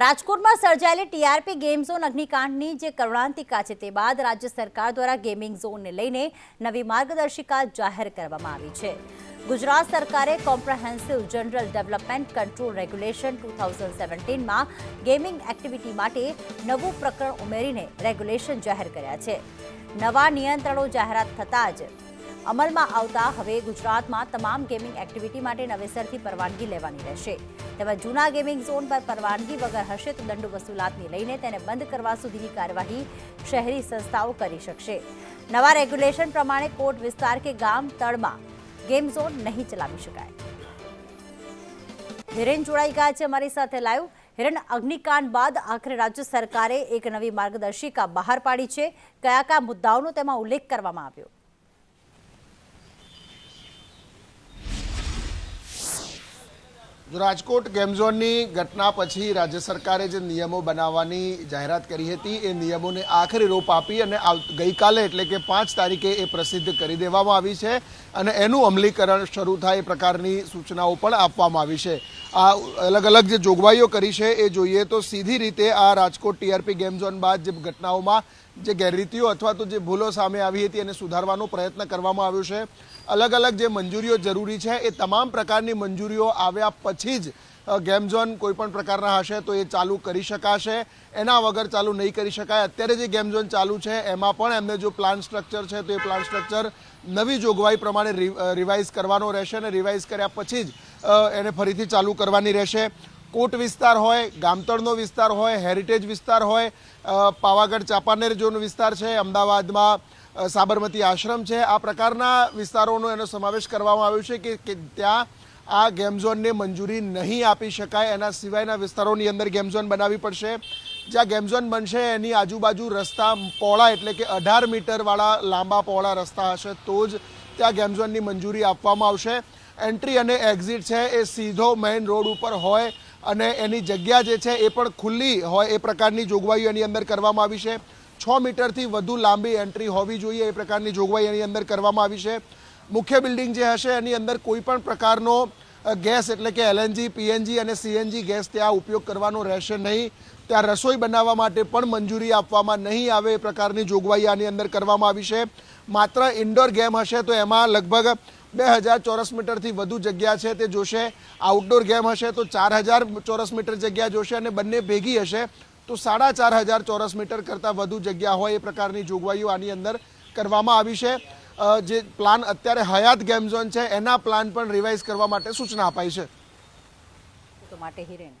રાજકોટમાં સર્જાયેલી TRP game zone અગ્નિકાંડની જે કરુણાંતિકા છે તે બાદ રાજ્ય સરકાર દ્વારા ગેમિંગ ઝોનને લઈને નવી માર્ગદર્શિકા જાહેર કરવામાં આવી છે. ગુજરાત સરકારે comprehensive general development control regulation two thousand સેવન્ટીનમાં gaming activity માટે નવું પ્રકરણ ઉમેરીને રેગ્યુલેશન જાહેર કર્યા છે. નવા નિયંત્રણો જાહેરાત થતાં જ અમલમાં આવતા હવે ગુજરાતમાં તમામ ગેમિંગ એક્ટિવિટી માટે નવેસરથી પરવાનગી લેવાની રહેશે. તેમાં જૂના ગેમિંગ ઝોન પર પરવાનગી વગર હશે તો દંડ વસૂલાતને લઈને તેને બંધ કરવા સુધીની કાર્યવાહી શહેરી સંસ્થાઓ કરી શકશે. નવા રેગ્યુલેશન પ્રમાણે કોટ વિસ્તાર કે ગામ તળમાં ગેમ ઝોન નહીં ચલાવી શકાય. હિરેન જોડાઈ ગયા છે અમારી સાથે લાઈવ હિરણ અગ્નિકાંડ બાદ આખરે રાજ્ય સરકારે એક નવી માર્ગદર્શિકા બહાર પાડી છે. કયા કયા મુદ્દાઓનો તેમાં ઉલ્લેખ કરવામાં આવ્યો? રાજકોટ ગેમ ઝોનની ઘટના પછી રાજ્ય સરકારે જે નિયમો બનાવવાની જાહેરાત કરી હતી, એ નિયમોને આખરી રૂપ આપી અને ગઈકાલે એટલે કે પાંચ તારીખે એ પ્રસિદ્ધ કરી દેવામાં આવી છે અને એનું અમલીકરણ શરૂ થાય એ પ્રકારની સૂચનાઓ પણ આપવામાં આવી છે. આ અલગ અલગ જે જોગવાઈઓ કરી છે એ જોઈએ તો સીધી રીતે આ રાજકોટ ટીઆરપી ગેમ ઝોન બાદ જે ઘટનાઓમાં જે ગેરરીતિઓ અથવા તો જે ભૂલો સામે આવી હતી એને સુધારવાનો પ્રયત્ન કરવામાં આવ્યો છે. અલગ અલગ જે મંજૂરીઓ જરૂરી છે એ તમામ પ્રકારની મંજૂરીઓ આવ્યા પછી જ ગેમ ઝોન કોઈ પણ પ્રકારના હશે તો એ ચાલુ કરી શકાશે. એના વગર ચાલુ નહીં કરી શકાય. અત્યારે જે ગેમ ઝોન ચાલુ છે એમાં પણ એમને જો પ્લાન સ્ટ્રક્ચર છે તો એ પ્લાન સ્ટ્રક્ચર નવી જોગવાઈ પ્રમાણે રિવાઇઝ કરવાનો રહેશે અને રિવાઇઝ કર્યા પછી જ એને ફરીથી ચાલુ કરવાની રહેશે. કોટ વિસ્તાર હોય, ગામતળનો વિસ્તાર હોય હેરિટેજ વિસ્તાર હોય પાવાગઢ ચાંપાનેર જોનો વિસ્તાર છે, અમદાવાદમાં સાબરમતી આશ્રમ છે. આ પ્રકારના વિસ્તારોનો એનો સમાવેશ કરવામાં આવ્યો છે કે ત્યાં આ ગેમ ઝોનને મંજૂરી નહીં આપી શકાય. એના સિવાયના વિસ્તારોની અંદર ગેમ ઝોન બનાવવી પડશે. જ્યાં ગેમ ઝોન બનશે, એની આજુબાજુ રસ્તા પહોળા એટલે કે અઢાર મીટરવાળા લાંબા પહોળા રસ્તા હશે, તો જ ત્યાં ગેમ ઝોનની મંજૂરી આપવામાં આવશે. એન્ટ્રી અને એક્ઝિટ છે એ સીધો મેઇન રોડ ઉપર હોય અને એની જગ્યા જે છે એ પણ ખુલ્લી હોય એ પ્રકારની જોગવાઈઓ એની અંદર કરવામાં આવી છે. છ મીટરથી વધુ લાંબી એન્ટ્રી હોવી જોઈએ એ પ્રકારની જોગવાઈ એની અંદર કરવામાં આવી છે. મુખ્ય બિલ્ડિંગ જે હશે એની અંદર કોઈ પણ પ્રકારનો ગેસ એટલે કે એલએનજી પીએનજી અને સીએનજી ગેસ ત્યાં ઉપયોગ કરવાનો રહેશે નહીં. ત્યાં રસોઈ બનાવવા માટે પણ મંજૂરી આપવામાં નહીં આવે એ પ્રકારની જોગવાઈ આની અંદર કરવામાં આવી છે. માત્ર ઇન્ડોર ગેમ હશે તો એમાં લગભગ બે હજાર ચોરસ મીટરથી વધુ જગ્યા છે તે જોશે. આઉટડોર ગેમ હશે તો ચાર હજાર ચોરસ મીટર જગ્યા જોશે અને બંને ભેગી હશે તો સાડા ચાર હજાર ચોરસ મીટર કરતાં વધુ જગ્યા હોય એ પ્રકારની જોગવાઈઓ આની અંદર કરવામાં આવી છે. જે પ્લાન અત્યારે હયાત ગેમ ઝોન છે, એના પ્લાન પણ રિવાઇઝ કરવા માટે સૂચના અપાઈ છે. માટે હિરેન.